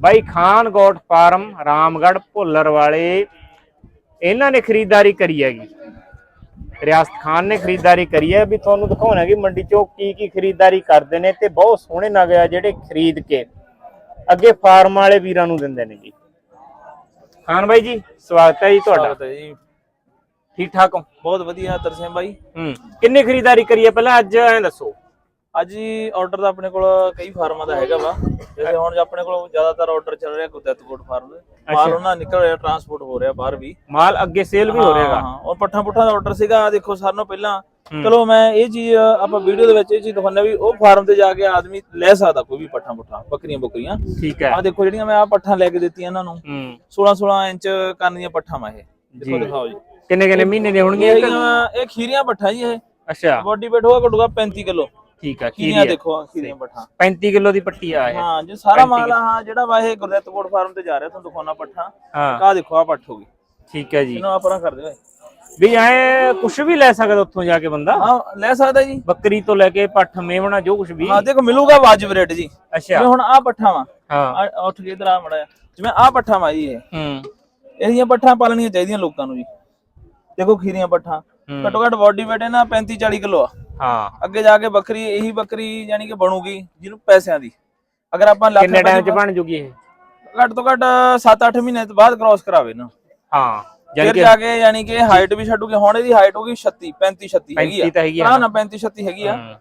ਬਾਈ Khan goat farm Ramgarh Bhullar ਵਾਲੇ। ਇਹਨਾਂ ਨੇ ਖਰੀਦਦਾਰੀ ਕਰੀ ਹੈਗੀ। ਰਿਆਸਤ ਖਾਨ ਨੇ ਖਰੀਦਦਾਰੀ ਕਰੀ ਹੈ। ਵੀ ਤੁਹਾਨੂੰ ਦਿਖਾਉਣਾ ਕਿ ਮੰਡੀ ਚੋਂ ਕੀ ਕੀ ਖਰੀਦਦਾਰੀ ਕਰਦੇ ਨੇ ਤੇ ਬਹੁਤ ਸੋਹਣੇ ਨਗ ਆ ਜਿਹੜੇ ਖਰੀਦ ਕੇ ਅੱਗੇ ਫਾਰਮ ਵਾਲੇ ਵੀਰਾਂ ਨੂੰ ਦਿੰਦੇ ਨੇ ਜੀ। ਖਾਨ ਬਾਈ ਜੀ ਸਵਾਗਤ ਹੈ ਜੀ ਤੁਹਾਡਾ। ਸਵਾਗਤ ਹੈ ਜੀ। ਠੀਕ ਠਾਕ ਹੋ? ਬਹੁਤ ਵਧੀਆ ਤਰਸੇਮ ਬਾਈ। ਹੂੰ। ਕਿੰਨੀ ਖਰੀਦਦਾਰੀ ਕਰੀ ਹੈ? ਪਹਿਲਾਂ ਅੱਜ ਐਂ ਦੱਸੋ। ਅੱਜ ਹੀ ਆਰਡਰ ਤਾਂ ਆਪਣੇ ਕੋਲ ਕਈ ਫਾਰਮਾਂ ਦਾ ਹੈਗਾ ਵਾ। ਜਿਵੇਂ ਹੁਣ ਜੇ ਆਪਣੇ ਕੋਲ ਜ਼ਿਆਦਾਤਰ ਆਰਡਰ ਚੱਲ ਰਿਹਾ ਗੁਰਦੱਤਕੋਟ ਫਾਰਮ ਦੇ। ਮਾਲ ਉਹਨਾਂ ਦਾ ਨਿਕਲ ਰਿਹਾ ਟਰਾਂਸਪੋਰਟ ਹੋ ਰਿਹਾ ਬਾਹਰ ਵੀ। ਮਾਲ ਅੱਗੇ ਸੇਲ ਵੀ ਹੋ ਰਿਹਾਗਾ ਹਾਂ ਔਰ ਪੱਠਾ ਪੁੱਠਾ ਦਾ ਆਰਡਰ ਸੀਗਾ ਦੇਖੋ ਸਾਰਿਆਂ ਪਹਿਲਾਂ। ਚਲੋ ਮੈਂ ਇਹ ਚੀਜ਼ ਆਪਾਂ ਵੀਡੀਓ ਦੇ ਵਿੱਚ ਇਹ ਚੀਜ਼ ਦਿਖਾਉਂਦਾ ਵੀ ਉਹ ਫਾਰਮ ਤੇ ਜਾ ਕੇ ਆਦਮੀ ਲੈ ਸਕਦਾ ਕੋਈ ਵੀ ਪੱਠਾ ਪੁੱਠਾ ਬੱਕਰੀਆਂ ਬੱਕਰੀਆਂ। ਠੀਕ ਹੈ। ਆਹ ਦੇਖੋ ਜਿਹੜੀਆਂ ਮੈਂ ਆ ਪੱਠਾ ਲੈ ਕੇ ਦਿੱਤੀਆਂ ਇਹਨਾਂ ਨੂੰ। ਹੂੰ। 16 16 ਇੰਚ ਕੰਨ ਦੀਆਂ ਪੱਠਾਂ ਵਾ ਇਹ। ਦੇਖੋ। ਦਿਖਾਓ ਜੀ। ਕਿੰਨੇ ਕਿੰਨੇ ਮਹੀਨੇ ਦੇ ਹੋਣਗੇ ਇਹ? ਖੀਰੀਆਂ ਪੱਠਾ ਜੀ ਇਹ। ਅੱਛਾ। ਬੋਡੀ ਹੋਗਾ ਘਟੂਗਾ 35 ਕਿਲੋ। ਠੀਕ ਹੈ ਖੀਰੀਆਂ ਕੀ ਦੇਖੋ ਆਹ ਖੀਰੀਆਂ ਪੱਠਾ? 35 ਕਿਲੋ ਦੀ ਪੱਟੀ ਆ ਇਹ। ਹਾਂ ਜੇ ਸਾਰਾ ਮਾਲ ਆ ਹਾਂ ਜਿਹੜਾ ਵਾ ਇਹ ਗੁਰਦੱਤਕੋਟ ਫਾਰਮ ਤੇ ਜਾ ਰਿਹਾ ਤੁਹਾਨੂੰ ਦਿਖਾਉਣਾ ਪੱਠਾ। ਹਾਂ। ਆਹ ਦੇਖੋ ਆ ਪੱਠ ਹੋਗੀ ਠੀਕ ਹੈ ਜੀ। ਇਹਨੂੰ ਆਪਣਾ ਕਰ ਦਿਓ ਵੀ ਐ ਕੁਝ ਵੀ ਲੈ ਸਕਦਾ ਉੱਥੋਂ ਜਾ ਕੇ ਬੰਦਾ? ਹਾਂ ਲੈ ਸਕਦਾ ਜੀ। ਬੱਕਰੀ ਤੋਂ ਲੈ ਕੇ ਪੱਠ ਮੇਵਣਾ ਜੋ ਕੁਝ ਵੀ। ਹਾਂ ਦੇਖੋ ਮਿਲੂਗਾ ਵਾਜਬ ਰੇਟ ਜੀ। ਅੱਛਾ। ਹੁਣ ਆ ਪੱਠਾ ਵਾ ਹਾਂ। ਉੱਠ ਕੇ ਇਧਰ ਆ ਮੜਾ ਜਿਵੇਂ ਆ ਪੱਠਾ ਵਾ ਜੀ ਇਹ। ਹੂੰ। ਇਹਦੀਆਂ ਪੱਠਾਂ ਪਾਲਣੀਆਂ ਚਾਹੀਦੀਆਂ ਲੋਕਾਂ ਨੂੰ ਜੀ। ਦੇਖੋ ਖੀਰੀਆਂ ਪੱਠਾਂ। ਹੂੰ। ਘੱਟੋ ਘੱਟ ਬਾਡੀ weight ਇਹਨਾਂ 35 40 ਕਿਲੋ ਆ। ਹਾਂ। ਅੱਗੇ ਜਾ ਕੇ ਬੱਕਰੀ ਇਹੀ ਬੱਕਰੀ ਯਾਨੀ ਕਿ ਬਣੂਗੀ ਜਿਹਨੂੰ ਪੈਸਿਆਂ ਦੀ। ਅਗਰ ਆਪਾਂ ਲੱਖ ਕਿੰਨੇ ਟਾਈਮ ਚ ਬਣ ਜੂਗੀ ਇਹ? ਘੱਟ ਤੋਂ ਘੱਟ 7-8 ਮਹੀਨੇ ਤੋਂ ਬਾਅਦ ਕ੍ਰਾਸ ਕਰਾਵੇ ਨਾ। ਹਾਂ ਫਿਰ ਜਾ ਕੇ ਯਾਨੀ ਕਿ ਹਾਈਟ ਵੀ ਛੱਡੂਗੇ ਹੁਣ ਇਹਦੀ ਹਾਈਟ ਹੋਗੀ 36 35 36 ਹੈਗੀ 35 ਤਾਂ ਹੈਗੀ ਆ ਆ ਨਾ। 35 36 ਹੈਗੀ ਆ। ਹੂੰ,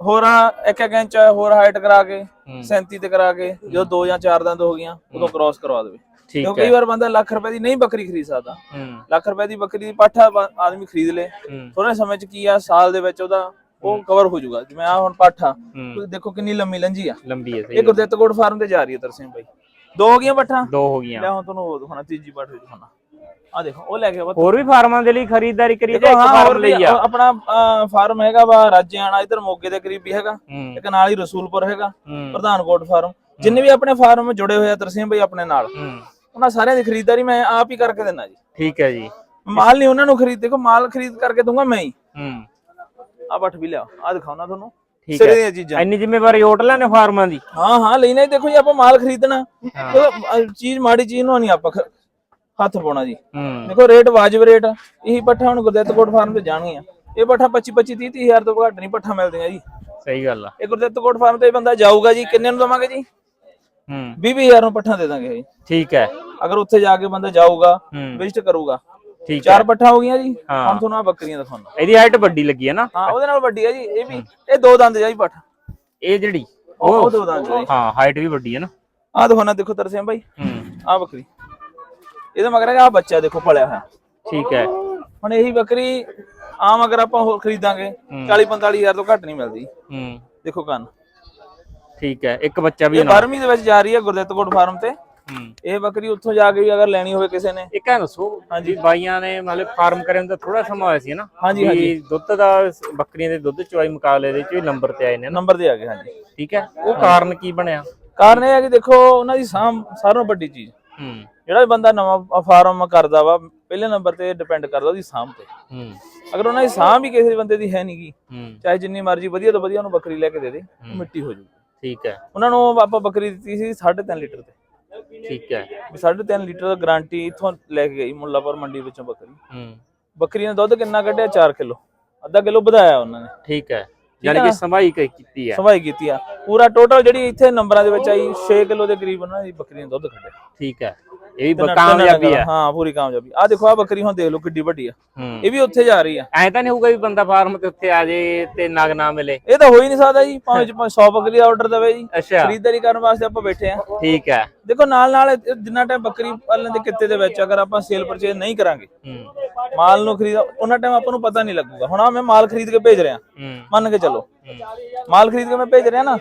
ਹੋਰ ਇੱਕ ਇੱਕ ਇੰਚ ਹੋਰ ਹਾਈਟ ਕਰਾ ਕੇ ਹੂੰ। 37 ਤੇ ਕਰਾ ਕੇ ਜਦੋਂ 2 ਜਾਂ 4 ਦੰਦ ਹੋ ਗਈਆਂ ਉਦੋਂ ਕ੍ਰਾਸ ਕਰਵਾ ਦੇਵੇ। ਠੀਕ ਹੈ। ਕਈ ਵਾਰ ਬੰਦਾ ਲੱਖ ਰੁਪਏ ਦੀ ਨਹੀਂ ਬੱਕਰੀ ਖਰੀਦ ਸਕਦਾ। ਹੂੰ। ਲੱਖ ਰੁਪਏ ਦੀ ਬੱਕਰੀ ਦੀ ਪਾਠਾ ਆਦਮੀ ਖਰੀਦ ਲੇ। ਹੂੰ। ਥੋੜੇ ਸਮੇਂ ਚ ਕੀ ਆ ਸਾਲ ਦੇ ਵਿੱਚ ਉਹਦਾ ਉਹ ਕਵਰ ਹੋ ਜਾਊਗਾ। ਜਿਵੇਂ ਆ ਹੁਣ ਪਾਠਾ ਤੁਸੀਂ ਦੇਖੋ ਕਿੰਨੀ ਲੰਮੀ ਲੰਜੀ ਆ। ਲੰਬੀ ਹੈ ਇਹ ਸਹੀ ਗੁਰਦਿੱਤਕੋਟ ਫਾਰਮ ਤੇ ਜਾ ਰਹੀ ਹੈ ਤਰਸੇਮ ਭਾਈ ਦੋ ਹੋ ਗਈਆਂ ਪੱਠਾਂ? ਦੋ ਹੋ ਗਈਆਂ। ਲੈ ਹੁਣ ਤੁਹਾਨੂੰ ਉਹ ਦਿਖਾਉਣਾ ਤੀਜੀ ਪਾਠ ਵੀ ਦਿਖਾਉਣਾ। ਆ ਦੇਖੋ ਉਹ ਲੈ ਕੇ ਆਵਾ ਹੋਰ ਵੀ ਫਾਰਮਾਂ ਦੇ ਲਈ ਖਰੀਦਦਾਰੀ ਕਰੀ ਜਾਂ ਦੇਖੋ ਇੱਕ ਹੋਰ ਫਾਰਮ ਲਈ ਆ? ਆਪਣਾ ਫਾਰਮ ਹੈਗਾ ਵਾ ਰਾਜਿਆਣਾ ਇਧਰ ਮੋਗੇ ਦੇ ਕਰੀਬ ਵੀ ਹੈਗਾ ਇੱਕ ਨਾਲ ਹੀ ਰਸੂਲਪੁਰ ਹੈਗਾ ਪ੍ਰਧਾਨਕੋਟ ਫਾਰਮ। ਜਿੰਨੇ ਵੀ ਆਪਣੇ ਫਾਰਮ ਜੁੜੇ ਹੋਏ ਆ ਤਰਸੀਮ ਭਾਈ ਆਪਣੇ ਨਾਲ। ਉਹਨਾਂ ਸਾਰਿਆਂ ਦੀ ਖਰੀਦਦਾਰੀ ਮੈਂ ਆਪ ਹੀ ਕਰਕੇ ਦਿੰਦਾ ਜੀ। ਠੀਕ ਹੈ ਜੀ। ਮਾਲ ਨਹੀਂ ਉਹਨਾਂ ਨੂੰ ਖਰੀਦ ਦੇਖੋ ਮਾਲ ਖਰੀਦ ਕਰਕੇ ਦੂੰਗਾ ਮੈਂ ਹੀ। ਹੂੰ। ਆ ਬੱਠ ਵੀ ਲਿਆ ਆ ਦਿਖਾਉਣਾ ਤੁਹਾਨੂੰ। ਠੀਕ ਸਿਰੇ ਹੈ। ਦੀਆਂ ਚੀਜ਼ਾਂ। ਇੰਨੀ ਜ਼ਿੰਮੇਵਾਰੀ ਹੋਟਲਾਂ ਨੇ ਫਾਰਮਾਂ ਦੀ? ਹਾਂ ਹਾਂ ਲੈਣਾ ਹੀ ਦੇਖੋ ਜੀ ਆਪਾਂ ਮਾਲ ਖਰੀਦਣਾ। ਉਹ, ਅਹ, ਚੀਜ਼ ਮਾੜੀ ਚੀਜ਼ ਨੂੰ ਨਹੀਂ ਆਪਾਂ ਖ- ਹੱਥ ਪਾਉਣਾ ਜੀ। ਹੂੰ। ਦੇਖੋ ਰੇਟ ਵਾਜਬ ਰੇਟ ਇਹੀ ਪੱਠਾ ਹੁਣ ਗੁਰਦਿੱਤਕੋਟ ਫਾਰਮ ਤੇ ਜਾਣਗੀਆਂ। ਇਹ ਪੱਠਾ 25 25 30 30 ਹਜ਼ਾਰ ਤੋਂ ਘੱਟ ਨਹੀਂ ਪੱਠਾ ਮਿਲਦੀਆਂ ਜੀ। ਸਹੀ ਗੱਲ ਆ। ਇਹ ਗੁਰਦਿੱਤਕੋਟ ਫਾਰਮ ਤੇ ਬੰਦਾ ਜਾਊਗਾ ਜੀ ਕਿੰਨੇ ਨੂੰ ਦਵਾਂਗੇ ਜੀ? ਹੂੰ। 20 ਹਜ਼ਾਰ ਨੂੰ ਪੱਠਾ ਦੇ ਦਾਂਗੇ ਜੀ। ਠੀਕ ਹੈ। ਅਗਰ ਉੱਥੇ ਜਾ ਕੇ ਬੰਦਾ ਜਾਊਗਾ ਹੂੰ। ਵਿਜ਼ਿਟ ਕਰੂਗਾ। ਠੀਕ ਹੈ। ਚਾਰ ਪੱਠਾ ਹੋ ਗਈਆਂ ਜੀ। ਹਾਂ। ਹੁਣ ਤੁਹਾਨੂੰ ਆ ਬੱਕਰੀਆਂ ਦਿਖਾਉਣਾ ਇਹਦੀ ਹਾਈਟ ਵੱਡੀ ਲੱਗੀ ਹੈ ਨਾ। ਹਾਂ ਉਹਦੇ ਨਾਲ ਵੱਡੀ ਹੈ ਜੀ। ਇਹ ਵੀ ਇਹ ਦੋ ਦੰਦ ਜਾਈ ਪੱਠ ਇਹ ਜਿਹੜੀ ਉਹ ਉਹ ਦੋ ਦੰਦ ਜਾਈ ਹਾਂ ਹਾਈਟ ਵੀ ਵੱਡੀ ਹੈ ਨਾ। ਆ ਦਿਖਾਉਣਾ ਦੇਖੋ ਤਰਸੇਮ ਭਾਈ ਹੂੰ। ਆ ਬੱਕਰੀ। ਇਹਦਾ ਮਗਰ ਆ ਬੱਚਾ ਦੇਖੋ ਪਲਿਆ ਹੋਇਆ। ਠੀਕ ਹੈ। ਹੁਣ ਇਹੀ ਬੱਕਰੀ ਆਮ ਅਗਰ ਆਪਾਂ ਹੋਰ ਖਰੀਦਾਂਗੇ 40 45 ਹਜ਼ਾਰ ਤੋਂ ਘੱਟ ਨਹੀਂ ਮਿਲਦੀ। ਹੂੰ। ਦੇਖੋ ਕੰਨ। ਠੀਕ ਹੈ। ਇੱਕ ਬੱਚਾ ਵੀ ਇਹ ਨਾਲ। 12ਵੀਂ ਦੇ ਵਿੱਚ ਜਾ ਰਹੀ ਹੈ ਗੁਰਦਿੱਤਕੋਟ ਫਾਰਮ ਤੇ। ਇਹ ਬੱਕਰੀ ਉੱਥੋਂ ਜਾ ਕੇ ਵੀ ਅਗਰ ਲੈਣੀ ਹੋਵੇ ਕਿਸੇ ਨੇ। ਇੱਕ ਐ ਦੱਸੋ ਹਾਂਜੀ। ਬਾਈਆਂ ਨੇ ਮਤਲਬ ਫਾਰਮ ਕਰਨ ਦਾ ਥੋੜਾ ਸਮਾਂ ਹੋਇਆ ਸੀ ਨਾ? ਹਾਂਜੀ, ਵੀ ਦੁੱਧ ਦਾ ਬੱਕਰੀਆਂ ਦੇ ਦੁੱਧ ਚੁਆਈ ਮੁਕਾਬਲੇ ਦੇ ਵਿੱਚ ਵੀ ਨੰਬਰ ਤੇ ਆਏ ਨੇ ਨੰਬਰ ਦੇ ਆ ਗਏ ਹਾਂਜੀ। ਠੀਕ ਹੈ? ਉਹ ਕਾਰਨ ਕੀ ਬਣਿਆ? ਕਾਰਨ ਇਹ ਹੈ ਕਿ ਦੇਖੋ ਉਹਨਾਂ ਦੀ ਸਾਰਿਆਂ ਨਾਲੋਂ ਵੱਡੀ ਚੀਜ਼। ਹੂੰ। ਜਿਹੜਾ ਵੀ ਬੰਦਾ ਨਵਾਂ ਫਾਰਮ ਕਰਦਾ ਵਾ ਪਹਿਲੇ ਨੰਬਰ ਤੇ ਡਿਪੈਂਡ ਕਰਦਾ ਉਹਦੀ ਸਾਂਭ ਤੇ। ਹੂੰ। ਅਗਰ ਉਹਨਾਂ ਦੀ ਸਾਂਭ ਹੀ ਕਿਸੇ ਬੰਦੇ ਦੀ ਹੈ ਨਹੀਂਗੀ ਚਾਹੇ ਜਿੰਨੀ ਮਰਜ਼ੀ ਵਧੀਆ ਤੋਂ ਵਧੀਆ ਉਹਨੂੰ ਬੱਕਰੀ ਲੈ ਕੇ ਦੇ ਦੇ ਮਿੱਟੀ ਹੋ ਜੂਗੀ ਠੀਕ ਹੈ। ਉਹਨਾਂ ਨੂੰ ਆਪਾਂ ਬੱਕਰੀ ਦਿੱਤੀ ਸੀ 3.5 ਲੀਟਰ ਤੇ। ਠੀਕ ਹੈ। ਵੀ 3.5 ਲੀਟਰ ਗਾਰੰਟੀ ਇਥੋਂ ਲੈ ਕੇ ਗਈ ਮੁੱਲਾਪੁਰ ਮੰਡੀ ਵਿੱਚੋਂ ਬੱਕਰੀ। ਹੂੰ। ਬੱਕਰੀ ਨੇ ਦੁੱਧ ਕਿੰਨਾ ਕੱਢਿਆ? 4 ਕਿਲੋ। ਅੱਧਾ ਕਿਲੋ ਵਧਾਇਆ ਉਹਨਾਂ ਨੇ। ਠੀਕ ਹੈ। ਯਾਨੀ ਕਿ ਸੰਭਾਈ ਕ- ਕੀਤੀ ਹੈ। ਸਵਾਈ ਕੀਤੀ ਆ। ਪੂਰਾ ਟੋਟਲ ਜਿਹੜੀ ਇੱਥੇ ਨੰਬਰਾਂ ਦੇ ਵਿੱਚ ਆਈ 6 ਕਿਲੋ ਦੇ ਕਰੀਬ ਉਹਨਾਂ ਦੀ ਬੱਕਰੀ ਨੇ ਦੁੱਧ ਕੱਢਿਆ। ਠੀਕ ਹੈ। ਇਹ ਵੀ ਕਾਮਯਾਬੀ ਹੈ। ਹਾਂ ਪੂਰੀ ਕਾਮਯਾਬੀ। ਆ ਦੇਖੋ ਆ ਬੱਕਰੀ ਹੁਣ ਦੇਖ ਲਓ ਕਿੱਡੀ ਵੱਡੀ ਆ। ਇਹ ਵੀ ਉੱਥੇ ਜਾ ਰਹੀ ਆ। ਐ ਤਾਂ ਨਹੀਂ ਹੋਊਗਾ ਵੀ ਬੰਦਾ ਫਾਰਮ ਤੇ ਉੱਥੇ ਆ ਜੇ ਤੇ ਨਗ ਨਾ ਮਿਲੇ। ਇਹ ਤਾਂ ਹੋ ਹੀ ਨਹੀਂ ਸਕਦਾ ਜੀ ਭਾਵੇਂ ਚ 100 ਬੱਕਰੀ ਦਾ ਆਰਡਰ ਦੇਵੇ ਜੀ। ਖਰੀਦਦਾਰੀ ਕਰਨ ਵਾਸਤੇ ਆਪਾਂ ਬੈਠੇ ਆ। ਠੀਕ ਹੈ। ਦੇਖੋ ਨਾਲ ਨਾਲ ਜਿੰਨਾ ਟਾਈਮ ਬੱਕਰੀ ਪਾਲਣ ਦੇ ਕਿੱਤੇ ਦੇ ਵਿੱਚ ਅਗਰ ਆਪਾਂ ਸੇਲ ਪਰਚੇਜ ਨਹੀਂ ਕਰਾਂਗੇ ਮਾਲ ਨੂੰ ਖਰੀਦ ਉਹਨਾਂ ਟਾਈਮ ਆਪਾਂ ਨੂੰ ਪਤਾ ਨਹੀਂ ਲੱਗੂਗਾ। ਹੁਣ ਆ ਮੈਂ ਮਾਲ ਖਰੀਦ ਕੇ ਭੇਜ ਰਿਹਾ। ਮੰਨ ਕੇ ਚੱਲੋ। ਮਾਲ ਖਰੀਦ ਕੇ ਮੈਂ ਭੇਜ ਰਿਹਾ ਨਾ।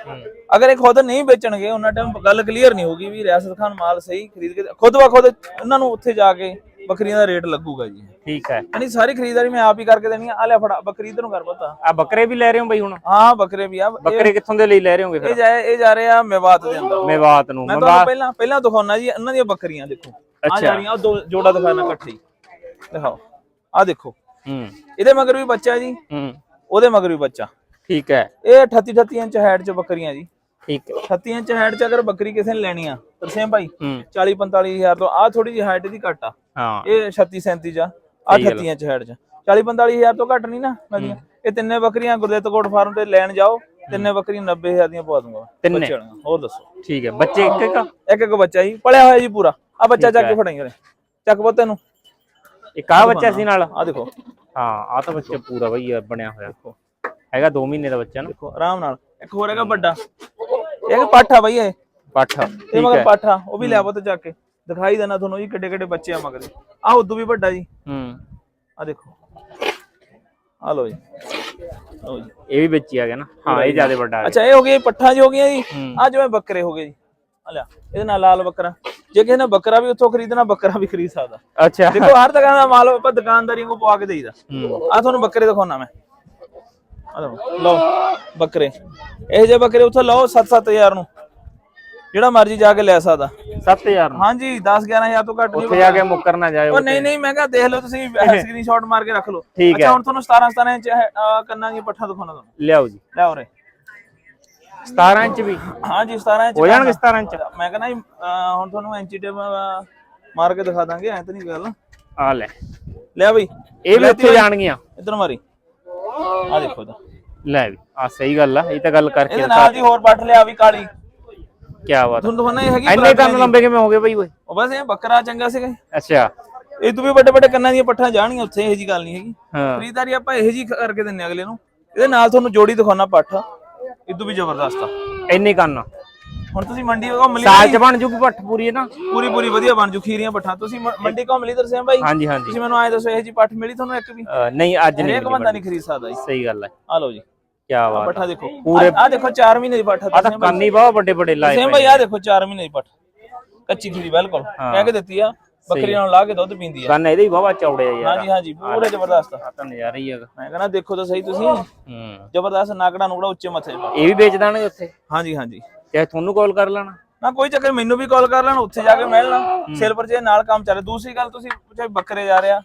ਅਗਰ ਇਹ ਖੁਦ ਨਹੀਂ ਵੇਚਣਗੇ ਉਹਨਾਂ ਟਾਈਮ ਗੱਲ ਕਲੀਅਰ ਨਹੀਂ ਹੋਗੀ ਵੀ ਰਿਆਸਤ ਖਾਨ ਮਾਲ ਸਹੀ ਖਰੀਦ ਕੇ ਖੁਦ ਵਾ ਖੁਦ ਉਹਨਾਂ ਨੂੰ ਉੱਥੇ ਜਾ ਕੇ ਬੱਕਰੀਆਂ ਦਾ ਰੇਟ ਲੱਗੂਗਾ ਜੀ। ਠੀਕ ਹੈ। ਯਾਨੀ ਸਾਰੀ ਖਰੀਦਦਾਰੀ ਮੈਂ ਆਪ ਹੀ ਕਰਕੇ ਦੇਣੀ ਆ। ਆ ਲੈ ਫੜਾ ਬੱਕਰੀ ਇਧਰ ਨੂੰ ਕਰ ਪਤਾ। ਆ ਬੱਕਰੇ ਵੀ ਲੈ ਰਹੇ ਹੋ ਬਈ ਹੁਣ? ਹਾਂ ਬੱਕਰੇ ਵੀ ਆ। ਇਹ- ਬੱਕਰੇ ਕਿੱਥੋਂ ਦੇ ਲਈ ਲੈ ਰਹੇ ਹੋਗੇ ਇਹ ਫਿਰ? ਜਾ ਇਹ ਜਾ ਰਹੇ ਆ ਮੇਵਾਤ ਦੇ ਅੰਦਰ। ਮੇਵਾਤ ਨੂੰ ਮੈਂ ਤੁਹਾਨੂੰ ਪਹਿਲਾਂ ਪਹਿਲਾਂ ਦਿਖਾਉਣਾ ਜੀ ਇਹਨਾਂ ਦੀਆਂ ਬੱਕਰੀਆਂ ਦੇਖੋ। ਆ ਅੱਛਾ। ਜਾ ਰਹੀਆਂ ਉਹ ਦੋ ਜੋੜਾ ਦਿਖਾਣਾ ਇਕੱਠੇ। ਦਿਖਾਓ। ਆ ਦੇਖੋ। ਹੂੰ। ਇਹਦੇ ਮਗਰ ਵੀ ਬੱਚਾ ਜੀ। ਹੂੰ। ਉਹਦੇ ਮਗਰ ਵੀ ਬੱਚਾ। ਠੀਕ ਹੈ। ਇਹ 38 38 ਇੰਚ ਹਾਈਟ 'ਚ ਬੱਕਰੀਆਂ ਜੀ। ਠੀਕ ਹੈ। 38 ਇੰਚ ਹਾਈਟ 'ਚ ਅਗਰ ਬੱਕਰੀ ਕਿਸੇ ਨੇ ਲੈਣੀ ਆ ਤਰਸੇਮ ਭਾਈ ਹੂੰ। 40 45000 ਤੋਂ ਆ ਥੋੜੀ ਜਿਹੀ ਹਾਈਟ ਦੀ ਘੱਟ ਆ। ਹਾਂ। ਇਹ 36 37 ਚ ਆ ਆ। 38 ਚ ਹਾਈਟ ਚ। 40 45000 ਤੋਂ ਘੱਟ ਨਹੀਂ ਨਾ ਮਿਲਦੀਆਂ ਇਹ ਤਿੰਨੇ ਬੱਕਰੀਆਂ ਗੁਰਦੇਵ ਕੋਟ ਫਾਰਮ ਤੇ ਲੈਣ ਜਾਓ ਤਿੰਨੇ ਬੱਕਰੀਆਂ 90000 ਦੀਆਂ ਪਵਾ ਦੂੰਗਾ ਤਿੰਨੇ? ਹੋਰ ਦੱਸੋ। ਠੀਕ ਹੈ ਬੱਚੇ ਇੱਕ ਇੱਕ? ਇੱਕ ਇੱਕ ਬੱਚਾ ਜੀ ਪਲਿਆ ਹੋਇਆ ਜੀ ਪੂਰਾ। ਆ ਬੱਚਾ ਚੱਕ ਕੇ ਫੜਾਈ ਕਰੇ ਚੱਕ ਪੁੱਤ ਇਹਨੂੰ। ਇੱਕ ਆ ਬੱਚਾ ਸੀ ਨਾਲ? ਆ ਦੇਖੋ। ਹਾਂ ਆ ਤਾਂ ਬੱਚਾ ਪੂਰਾ ਬਈ ਬਣਿਆ ਹੋਇਆ। ਹੈਗਾ 2 ਮਹੀਨੇ ਦਾ ਬੱਚਾ ਨਾ। ਦੇਖੋ ਆਰਾਮ ਨਾਲ। ਇੱਕ ਹੋਰ ਹੈਗਾ ਵੱਡਾ। ਇਹ ਪਾਠਾ ਬਈ ਇਹ। ਪੱਠ ਇਹ ਮਗਰ ਪਾਠਾ ਉਹ ਵੀ ਲਿਆ ਪੁੱਤ ਚੱਕ ਕੇ। ਦਿਖਾਈ ਦੇਣਾ ਤੁਹਾਨੂੰ ਜੀ ਕਿੱਡੇ ਕਿੱਡੇ ਬੱਚੇ ਆ ਮਗਰ। ਆ ਉਦੋਂ ਵੀ ਵੱਡਾ ਜੀ। ਹੂੰ। ਆ ਦੇਖੋ। ਆ ਲੋ ਜੀ। ਲਓ ਜੀ। ਇਹ ਵੀ ਬੱਚੀ ਆ ਗਿਆ ਨਾ। ਹਾਂ ਇਹ ਜ਼ਿਆਦਾ ਵੱਡਾ ਆ ਗਿਆ। ਅੱਛਾ ਇਹ ਹੋ ਗਏ ਪੱਠਾ ਜੀ ਹੋ ਗਈਆਂ ਜੀ। ਆ ਜਿਵੇਂ ਬੱਕਰੇ ਹੋ ਗਏ ਜੀ। ਆ ਲਿਆ ਇਹਦੇ ਨਾਲ ਲਾਲ ਬੱਕਰਾ। ਜੇ ਕਿਸੇ ਨੇ ਬੱਕਰਾ ਵੀ ਉੱਥੋਂ ਖਰੀਦਣਾ ਬੱਕਰਾ ਵੀ ਖਰੀਦ ਸਕਦਾ। ਅੱਛਾ। ਦੇਖੋ ਹਰ ਦੁਕਾਨ ਦਾ ਮਾਲ ਆਪਾਂ ਦੁਕਾਨਦਾਰੀ ਨੂੰ ਪਵਾ ਕੇ ਦੇਈਦਾ। ਆ ਤੁਹਾਨੂੰ ਬੱਕਰੇ ਦਿਖਾਉਣਾ ਮੈਂ। ਆ ਲਓ ਬੱਕਰੇ। ਇਹ ਜੇ ਬੱਕਰੇ ਉੱਥੋਂ ਲਓ 7-7000 ਨੂੰ। ਜਿਹੜਾ ਮਰਜ਼ੀ ਜਾ ਕੇ ਲੈ ਸਕਦਾ। 7000 ਨੂੰ। ਹਾਂਜੀ 10-11000 ਤੋਂ ਘੱਟ ਨਹੀਂ ਉੱਥੇ ਜਾ ਕੇ ਮੁੱਕਰ ਨਾ ਜਾਇਓ ਉਹ ਨਹੀਂ ਨਹੀਂ ਮੈਂ ਕਿਹਾ ਦੇਖ ਲਓ ਤੁਸੀਂ ਸਕਰੀਨਸ਼ਾਟ ਮਾਰ ਕੇ ਰੱਖ ਲਓ। ਅੱਛਾ ਹੁਣ ਤੁਹਾਨੂੰ 17 17 ਇੰਚ ਕੰਨਾਂ ਦੀ ਪੱਠਾ ਦਿਖਾਉਣਾ ਤੁਹਾਨੂੰ। ਲਿਆਓ ਜੀ। ਲੈ ਉਰੇ 17 ਇੰਚ ਵੀ। ਹਾਂਜੀ 17 ਇੰਚ ਹੋ ਜਾਣਗੇ 17 ਇੰਚ। ਮੈਂ ਕਹਿੰਦਾ ਹੁਣ ਤੁਹਾਨੂੰ ਇੰਚੀ ਟੇਪ ਮਾਰ ਕੇ ਦਿਖਾ ਦਾਂਗੇ ਐ ਤਾਂ ਨਹੀਂ ਗੱਲ। ਆ ਲੈ। ਲੈ ਬਈ। ਇਹ ਵੀ ਉੱਥੇ ਜਾਣਗੀਆਂ। ਇਧਰ ਮਾਰੀ। ਆ ਦੇਖੋ ਇਹਦਾ। ਲੈ ਵੀ ਆ ਸਹੀ ਗੱਲ ਆ ਇਹ ਤਾਂ ਗੱਲ ਕਰਕੇ ਇਹਦੇ ਨਾਲ ਦੀ ਹੋਰ ਪੱਠ ਲਿਆ ਵੀ ਕਾਲੀ। ਕੀ ਬਾਤ ਤੁਹਾਨੂੰ ਦਿਖਾਉਣਾ ਇਹ ਹੈਗੀ ਐਨੇ ਕੰਨ ਲੰਬੇ ਕਿਵੇਂ ਹੋ ਗਏ ਬਈ ਓਏ? ਉਹ ਬਸ ਇਹ ਬੱਕਰਾ ਚੰਗਾ ਸੀਗਾ। ਅੱਛਾ। ਇਹ ਤੋਂ ਵੀ ਵੱਡੇ ਵੱਡੇ ਕੰਨਾਂ ਦੀਆਂ ਪੱਠਾਂ ਜਾਣਗੀਆਂ ਉੱਥੇ ਇਹੋ ਜੀ ਗੱਲ ਨਹੀਂ ਹੈਗੀ। ਖਰੀਦਦਾਰੀ ਆਪਾਂ ਇਹੋ ਜੀ ਕਰਕੇ ਦਿੰਨੇ ਅਗਲੇ ਨੂੰ। ਇਹਦੇ ਨਾਲ ਤੁਹਾਨੂੰ ਜੋੜੀ ਦਿਖਾਉਣਾ ਪੱਠ। ਇਦੋਂ ਵੀ ਜ਼ਬਰਦਸਤ ਆ। ਇੰਨੇ ਕੰਨ ਹੁਣ ਤੁਸੀਂ ਮੰਡੀ ਘੁੰਮ ਲਈ ਸਾਲ ਚ ਬਣ ਜੂਗੀ ਪੱਠ ਪੂਰੀ ਹੈ ਨਾ? ਪੂਰੀ ਪੂਰੀ ਵਧੀਆ ਬਣ ਜੂ ਖੀਰੀਆਂ ਪੱਠਾਂ। ਤੁਸੀਂ ਮ- ਮੰਡੀ ਘੁੰਮ ਲਈ ਦਰਸਿਆ ਬਾਈ? ਹਾਂਜੀ ਹਾਂਜੀ। ਤੁਸੀਂ ਮੈਨੂੰ ਆਏ ਦੱਸੋ ਇਹੋ ਜੀ ਪੱਠ ਮਿਲੀ ਤੁਹਾਨੂੰ ਇੱਕ ਵੀ? ਅ, ਨਹੀਂ ਅੱਜ ਨਹੀਂ ਹਰੇਕ ਬੰਦਾ ਨਹੀਂ ਖਰੀਦ ਸਕਦਾ ਜੀ। ਸਹੀ ਗੱਲ ਹੈ। ਆ ਲਓ ਜੀ। ਕੀ ਬਾਤ ਪੱਠਾ ਦੇਖੋ। ਪੂਰੇ- ਆ ਦੇਖੋ 4 ਮਹੀਨੇ ਦੀ ਪੱਠ ਆ ਤਾਂ ਕੰਨ ਬਹੁਤ ਵੱਡੇ ਵੱਡੇ ਲਾਏ ਸੇਮ ਭਾਈ ਆ ਦੇਖੋ 4 ਮਹੀਨੇ ਦੀ ਪੱਠ। ਕੱਚੀ ਖੀਰੀ ਬਿਲਕੁਲ। ਕਹਿ ਕੇ ਦਿੱਤੀ ਆ ਬੱਕਰੀ ਨਾਲ ਲਾ ਕੇ ਦੁੱਧ ਪੀਂਦੀ ਆ। ਕੰਨ ਇਹਦੇ ਹੀ ਬਹੁਤ ਚੌੜੇ ਆ ਯਾਰ। ਹਾਂਜੀ ਹਾਂਜੀ ਪੂਰੇ ਜ਼ਬਰਦਸਤ ਆ। ਤਾਂ ਨਜ਼ਾਰਾ ਹੀ ਹੈਗਾ ਮੈਂ ਕਹਿੰਦਾ ਦੇਖੋ ਤਾਂ ਸਹੀ ਤੁਸੀਂ। ਹੂੰ। ਜ਼ਬਰਦਸਤ ਨਾਕੜਾ ਨੂਕੜਾ ਉੱਚੇ ਮੱਥੇ ਪਾ। ਇਹ ਵੀ ਵੇਚ ਦਾਂਗੇ ਉੱਥੇ? ਹਾਂਜੀ ਹਾਂਜੀ। ਚਾਹੇ ਤੁਹਾਨੂੰ ਕਾਲ ਕਰ ਲੈਣਾ। ਨਾ ਕੋਈ ਚੱਕਰ ਮੈਨੂੰ ਵੀ ਕਾਲ ਕਰ ਲੈਣ ਉੱਥੇ ਜਾ ਕੇ ਮਿਲਣਾ ਸਿਲਵਰ ਜੇ ਨਾਲ ਕੰਮ ਚੱਲੇ ਦੂਸਰੀ ਗੱਲ ਤੁਸੀਂ ਚਾਹੇ ਬੱਕਰੇ ਜਾ ਰਿਹਾ।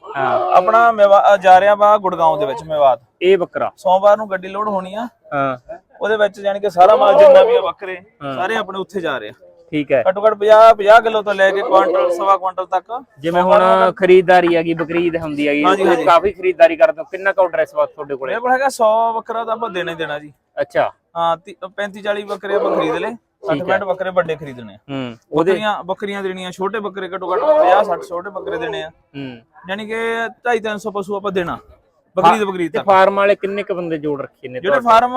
ਆਪਣਾ ਮੇਵਾ ਜਾ ਰਿਹਾ ਵਾ ਗੁੜਗਾਉਂ ਦੇ ਵਿੱਚ ਮੇਵਾਤ। ਇਹ ਬੱਕਰਾ। ਸੋਮਵਾਰ ਨੂੰ ਗੱਡੀ ਲੋਡ ਹੋਣੀ ਆ। ਹਾਂ। ਉਹਦੇ ਵਿੱਚ ਜਾਣੀ ਕਿ ਸਾਰਾ ਮਾਲ ਜਿੰਨਾ ਵੀ ਆ ਬੱਕਰੇ ਸਾਰੇ ਆਪਣੇ ਉੱਥੇ ਜਾ ਰਹੇ ਆ। ਠੀਕ ਹੈ। ਘੱਟੋ ਘੱਟ 50 50 ਕਿਲੋ ਤੋਂ ਲੈ ਕੇ ਕੁਆਂਟਲ ਸਵਾ ਕੁਆਂਟਲ ਤੱਕ। ਜਿਵੇਂ ਹੁਣ ਖਰੀਦਦਾਰੀ ਹੈਗੀ ਬਕਰੀਦ ਹੁੰਦੀ ਹੈਗੀ ਹਾਂਜੀ, ਹਾਂਜੀ। ਕਾਫੀ ਖਰੀਦਦਾਰੀ ਕਰਦੇ ਹੋ। ਕਿੰਨਾ ਕਾਊ ਡਰੈਸ ਵਾਸਤ ਤੁਹਾਡੇ ਕੋਲੇ? ਮੇਰੇ ਕੋਲ ਹੈਗਾ 100 ਬੱਕਰਾ ਤਾਂ ਆਪਾਂ ਦੇਣਾ ਹੀ ਦੇਣਾ ਜੀ। ਅੱਛਾ। ਹਾਂ 35 40 ਬੱਕਰੇ ਆਪਾਂ ਖਰੀਦ ਲਏ 60 65 ਬੱਕਰੇ ਵੱਡੇ ਖਰੀਦਣੇ ਆ। ਹੂੰ ਉਹਦੇ ਬੱਕਰੀਆਂ ਬੱਕਰੀਆਂ ਦੇਣੀਆਂ ਛੋਟੇ ਬੱਕਰੇ ਘੱਟੋ ਘੱਟ 50 60 ਛੋਟੇ ਬੱਕਰੇ ਦੇਣੇ ਆ। ਹੂੰ। ਯਾਨੀ ਕਿ 2.5 300 ਪਸ਼ੂ ਆਪਾਂ ਦੇਣਾ ਬਕਰੀਦ ਬਕਰੀਦ ਤੇ ਤੱਕ। ਫਾਰਮ ਵਾਲੇ ਕਿੰਨੇ ਕ ਬੰਦੇ ਜੋੜ ਰੱਖੇ ਨੇ ਜਿਹੜੇ ਫਾਰਮ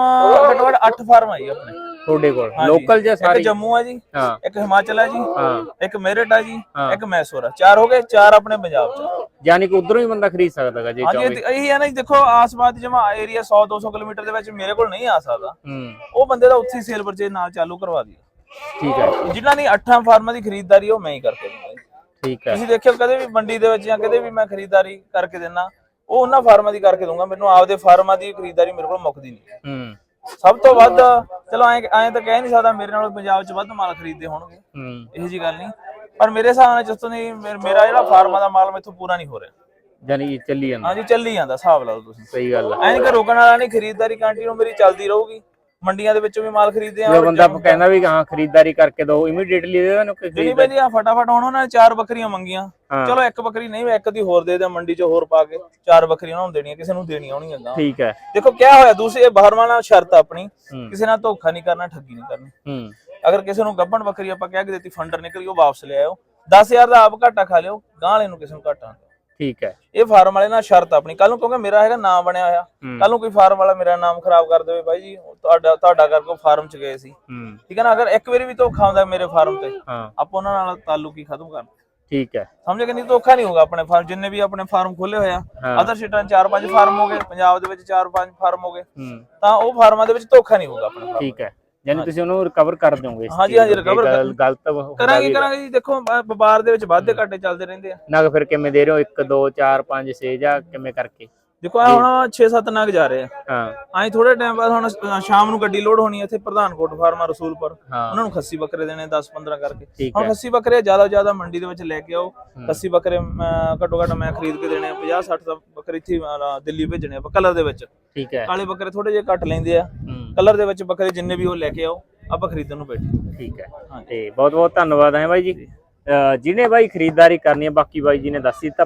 ਘੱਟੋ ਘੱਟ 8 ਫਾਰਮ ਆਈ ਆਪਣੇ। ਤੁਹਾਡੇ ਕੋਲ। ਹਾਂਜੀ। ਲੋਕਲ ਜਾਂ ਇੱਕ ਸਾਰੇ? ਜੰਮੂ ਆ ਜੀ ਹਾਂ। ਇੱਕ ਹਿਮਾਚਲ ਆ ਜੀ ਹਾਂ। ਇੱਕ ਮੇਰਠ ਆ ਜੀ। ਇੱਕ ਮੈਸੂਰ ਆ। ਚਾਰ ਹੋ ਗਏ ਚਾਰ ਆਪਣੇ ਪੰਜਾਬ ਚ। ਯਾਨੀ ਕਿ ਉਧਰੋਂ ਹੀ ਬੰਦਾ ਖਰੀਦ ਸਕਦਾਗਾ ਜੇ ਹਾਂਜੀ ਚਾਹੇ ਇਹ- ਇਹੀ ਹੈ ਨਾ ਜੀ, ਦੇਖੋ ਆਸ-ਪਾਸ ਜਮਾ ਏਰੀਆ 100 200 ਕਿਲੋਮੀਟਰ ਦੇ ਵਿੱਚ ਮੇਰੇ ਕੋਲ ਨਹੀਂ ਆ ਸਕਦਾ। ਹੂੰ। ਉਹ ਬੰਦੇ ਦਾ ਉੱਥੇ ਸੇਲ ਪਰਚੇਜ ਨਾਲ ਚਾਲੂ ਕਰਵਾ ਦਿਓ। ਠੀਕ ਹੈ। ਜਿਨ੍ਹਾਂ ਦੀ ਅੱਠਾਂ ਫਾਰਮਾਂ ਦੀ ਖਰੀਦਦਾਰੀ ਉਹ ਮੈਂ ਹੀ ਕਰਕੇ ਦਿੰਦਾ। ਠੀਕ ਹੈ। ਤੁਸੀਂ ਦੇਖਿਓ ਕਦੇ ਵੀ ਮੰਡੀ ਦੇ ਵਿੱਚ ਜਾਂ ਕਦੇ ਵੀ ਮੈਂ ਖਰੀਦਦਾਰੀ ਕਰਕੇ ਦਿੰਨਾ ਉਹ ਉਹਨਾਂ ਫਾਰਮਾਂ ਦੀ ਕਰਕੇ ਦੂੰਗਾ ਮੈਨੂੰ ਆਪਦੇ ਫਾਰਮਾਂ ਦੀ ਖਰੀਦਦਾਰੀ ਮੇਰੇ ਕੋਲ ਮੁੱਕਦੀ ਨਹੀਂ। ਹੂੰ। ਸਭ ਤੋਂ ਵੱਧ ਚਲੋ ਐਂ ਐਂ ਤਾਂ ਕਹਿ ਨਹੀਂ ਸਕਦਾ ਮੇਰੇ ਨਾਲ ਪੰਜਾਬ 'ਚ ਵੱਧ ਮਾਲ ਖਰੀਦਦੇ ਹੋਣਗੇ। ਹੂੰ। ਇਹੋ ਜੀ ਗੱਲ ਨਹੀਂ। ਪਰ ਮੇਰੇ ਹਿਸਾਬ ਨਾਲ ਜਿਸ ਤੋਂ ਨਹੀਂ ਮੇਰ- ਜਿਹੜਾ ਫਾਰਮਾਂ ਦਾ ਮਾਲ ਮੈਥੋਂ ਪੂਰਾ ਨਹੀਂ ਹੋ ਰਿਹਾ। ਯਾਨੀ ਚੱਲੀ ਜਾਂਦਾ। ਹਾਂਜੀ ਚੱਲੀ ਜਾਂਦਾ ਹਿਸਾਬ ਲਾ ਲਓ ਤੁਸੀਂ। ਸਹੀ ਗੱਲ ਐਂ ਨਹੀਂ ਕਿ ਰੋਕਣ ਵਾਲਾ ਨਹੀਂ ਖਰੀਦਦਾਰੀ ਕੰਟੀਨਿਊ ਮੇਰੀ ਚੱਲਦੀ ਰਹੂਗੀ। ਮੰਡੀਆਂ ਦੇ ਵਿੱਚੋਂ ਵੀ ਮਾਲ ਖਰੀਦਦੇ ਆ ਜੋ ਬੰਦਾ ਕਹਿੰਦਾ ਵੀ ਹਾਂ ਖਰੀਦਦਾਰੀ ਕਰਕੇ ਦੋ ਇਮੀਡੀਏਟਲੀ ਦੇ ਦੇਣ ਕਿ ਜਿਹੜੀ ਪੈਂਦੀ ਆ ਫਟਾਫਟ ਹੁਣ ਉਹਨਾਂ ਨੇ ਚਾਰ ਬੱਕਰੀਆਂ ਮੰਗੀਆਂ। ਚਲੋ ਇੱਕ ਬੱਕਰੀ ਨਹੀਂ ਇੱਕ ਦੀ ਹੋਰ ਦੇ ਦੇ ਮੰਡੀ 'ਚ ਹੋਰ ਪਾ ਕੇ। ਚਾਰ ਬੱਕਰੀਆਂ ਉਹਨਾਂ ਨੂੰ ਦੇਣੀਆਂ ਕਿਸੇ ਨੂੰ ਦੇਣੀਆਂ ਹੋਣੀਆਂ ਗਾਂ ਠੀਕ ਹੈ। ਦੇਖੋ ਕਿਆ ਹੋਇਆ ਦੂਸਰੀ ਇਹ ਬਾਹਰਵਾਂ ਨਾਲ ਸ਼ਰਤ ਆਪਣੀ। ਕਿਸੇ ਨਾਲ ਧੋਖਾ ਨਹੀਂ ਕਰਨਾ ਠੱਗੀ ਨਹੀਂ ਕਰਨੀ। ਅਗਰ ਕਿਸੇ ਨੂੰ ਗੱਬਣ ਬੱਕਰੀ ਆਪਾਂ ਕਹਿ ਕੇ ਦਿੱਤੀ ਫੰਡਰ ਨਿਕਲ ਉਹ ਵਾਪਸ ਲੈ ਆਇਓ। 10000 ਦਾ ਆਪ ਘਾਟਾ ਖਾ ਲਿਓ ਗਾਂ ਵਾਲੇ ਨੂੰ ਕਿਸੇ ਨੂੰ ਘਾਟਾ। ਠੀਕ ਹੈ। ਇਹ ਫਾਰਮ ਵਾਲੇ ਨਾਲ ਸ਼ਰਤ ਆਪਣੀ। ਕੱਲ ਨੂੰ ਕਿਉਂਕਿ ਮੇਰਾ ਹੈਗਾ ਨਾਮ ਬਣਿਆ ਹੋਇਆ। ਕੱਲ ਨੂੰ ਕੋਈ ਫਾਰਮ ਵਾਲਾ ਮੇਰਾ ਨਾਮ ਖਰਾਬ ਕਰ ਦੇਵੇ ਬਾਈ ਜੀ ਤੁਹਾਡਾ ਤੁਹਾਡਾ ਕਰਕੇ ਫਾਰਮ ਚ ਗਏ ਸੀ। ਠੀਕ ਹੈ ਨਾ ਅਗਰ ਇੱਕ ਵਾਰੀ ਵੀ ਧੋਖਾ ਹੁੰਦਾ ਮੇਰੇ ਫਾਰਮ ਤੇ ਆਪਾਂ ਉਹਨਾਂ ਨਾਲ ਤਾਲੁਕ ਹੀ ਖਤਮ ਕਰ ਠੀਕ ਹੈ। ਸਮਝੇ ਕਿ ਨਹੀਂ? ਧੋਖਾ ਨਹੀਂ ਹੋਗਾ ਆਪਣੇ ਫਾਰਮ ਜਿੰਨੇ ਵੀ ਆਪਣੇ ਫਾਰਮ ਖੋਲੇ ਹੋਇਆ। ਅਦਰ ਸਟੇਟਾਂ ਚਾਰ ਪੰਜ ਫਾਰਮ ਹੋ ਗਏ ਪੰਜਾਬ ਦੇ ਵਿੱਚ ਚਾਰ ਪੰਜ ਫਾਰਮ ਹੋ ਗਏ। ਤਾਂ ਉਹ ਫਾਰਮਾਂ ਦੇ ਵਿੱਚ ਧੋਖਾ ਨਹੀਂ ਹੋਊਗਾ ਆਪਣੇ ਠੀਕ ਹੈ। ਯਾਨੀ ਤੁਸੀਂ ਉਹਨੂੰ ਰਿਕਵਰ ਕਰ ਦਿਓਗੇ ਹਾਂਜੀ, ਹਾਂਜੀ, ਨੂੰ, ਗੱਲ- ਗਲਤ ਕਰਾਂਗੇ ਕਰਾਂਗੇ ਜੀ ਦੇਖੋ ਵਪਾਰ ਦੇ ਵਿੱਚ ਵਾਧੇ ਘਾਟੇ ਚੱਲਦੇ ਰਹਿੰਦੇ ਆ। ਨਗ ਫਿਰ ਕਿਵੇਂ ਦੇ ਰਹੇ ਹੋ? 1 2 4 5 6 ਜਾਂ ਕਿਵੇਂ ਕਰਕੇ? ਦੇਖੋ ਆਹ ਹੁਣ 6-7 ਨਗ ਜਾ ਰਹੇ ਆ। ਹਾਂ। ਐਂ ਥੋੜੇ ਟਾਈਮ ਬਾਅਦ ਹੁਣ ਸ਼ਾਮ ਨੂੰ ਗੱਡੀ ਲੋਡ ਹੋਣੀ ਹੈ ਇੱਥੇ ਪ੍ਰਧਾਨਕੋਟ ਫਾਰਮਾ ਰਸੂਲਪੁਰ। ਉਹਨਾਂ ਨੂੰ ਖੱਸੀ ਬੱਕਰੇ ਦੇਣੇ 10-15 ਕਰਕੇ। ਹੁਣ ਖੱਸੀ ਬੱਕਰੇ ਜ਼ਿਆਦਾ ਜ਼ਿਆਦਾ ਮੰਡੀ ਦੇ ਵਿੱਚ ਲੈ ਕੇ ਆਓ। ਖੱਸੀ ਬੱਕਰੇ ਘੱਟੋ ਘੱਟ ਮੈਂ ਖਰੀਦ ਕੇ ਦੇਣੇ 50-60 ਦਾ ਬੱਕਰੇ ਇੱਥੇ ਦਿੱਲੀ ਭੇਜਣੇ ਆ ਕਲਰ ਦੇ ਵਿੱਚ। ਠੀਕ ਹੈ। ਕਾਲੇ ਬੱਕਰੇ ਥੋੜੇ ਜਿਹੇ ਘੱਟ ਲੈਂਦੇ ਆ। ਕਲਰ ਦੇ ਵਿੱਚ ਬੱਕਰੇ ਜਿੰਨੇ ਵੀ ਉਹ ਲੈ ਕੇ ਆਓ ਆਪਾਂ ਖਰੀਦਣ ਨੂੰ ਬੈਠੇ ਠੀਕ ਹੈ। ਤੇ ਬਹੁਤ ਬਹੁਤ ਧੰਨਵਾਦ ਹੈ ਬਾਈ ਜੀ। ਜਿਹਨੇ ਬਾਈ ਖਰੀਦਦਾਰੀ ਕਰਨੀ ਹੈ ਬਾਕੀ ਬਾਈ ਜੀ ਨੇ ਦੱਸ ਦਿੱਤਾ।